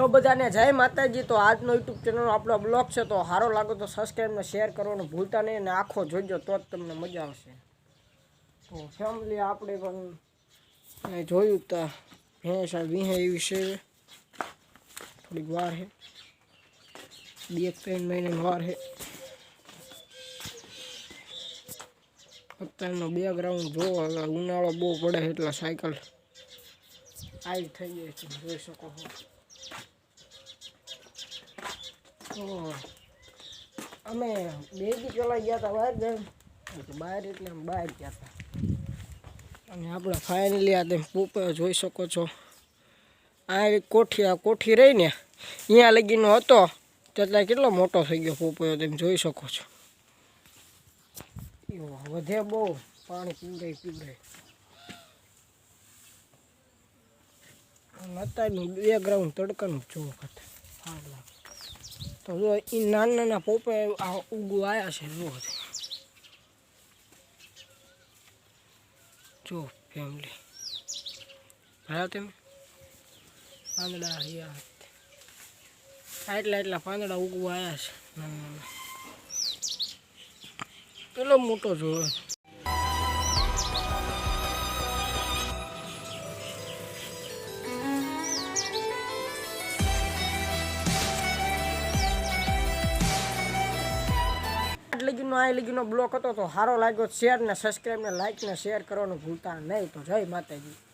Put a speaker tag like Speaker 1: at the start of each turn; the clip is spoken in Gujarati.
Speaker 1: તો બધાને જય માતાજી. તો આજનો યુટ્યુબ ચેનલનો આપણો બ્લોગ છે, તો સારો લાગે તો સબસ્ક્રાઈબ ને શેર કરવાનું ભૂલતા નહીં અને આખો જોજો તો જ તમને મજા આવશે. તો ફેમિલી આપણે પણ જોયું તા, ભેંસ વિહે એવી છે. થોડીક વાર છે બે ત્રણ મહિનાની વાર છે અત્યારનો બેકગ્રાઉન્ડ જોવો હવે ઉનાળો બહુ પડે એટલે સાયકલ આવી થઈ જાય જોઈ શકો છો. અમે બે દી પેલા ગયા હતા બહાર જેમ બહાર એટલે આમ બહાર ગયા હતા અને આપણે ફાઇનલી આ તેમ પૂપે જોઈ શકો છો. આ કોઠી આ કોઠી રહી ને, અહીંયા લગીનો હતો. ત્યાં કેટલો મોટો થઈ ગયો પોપયો તેમ જોઈ શકો છો. વધે બહુ. પાણી પીવડાય પીવડાય અત્યારનું બેકગ્રાઉન્ડ તડકાનું જોવો ખાતે તો જો એ નાના નાના પોપે આ ઉગું આવ્યા છે, જુઓ જો ફેમિલી ભરા તમે. પાંદડા રહ્યા એટલા એટલા પાંદડા ઉગવા આવ્યા છે નાના નાના કેટલો મોટો જોયો લગીનો આ લગીનો બ્લોક હતો તો સારો લાગ્યો શેર ને સબસ્ક્રાઈબ ને લાઇક ને શેર કરવાનું ભૂલતા નહીં. તો જય માતાજી.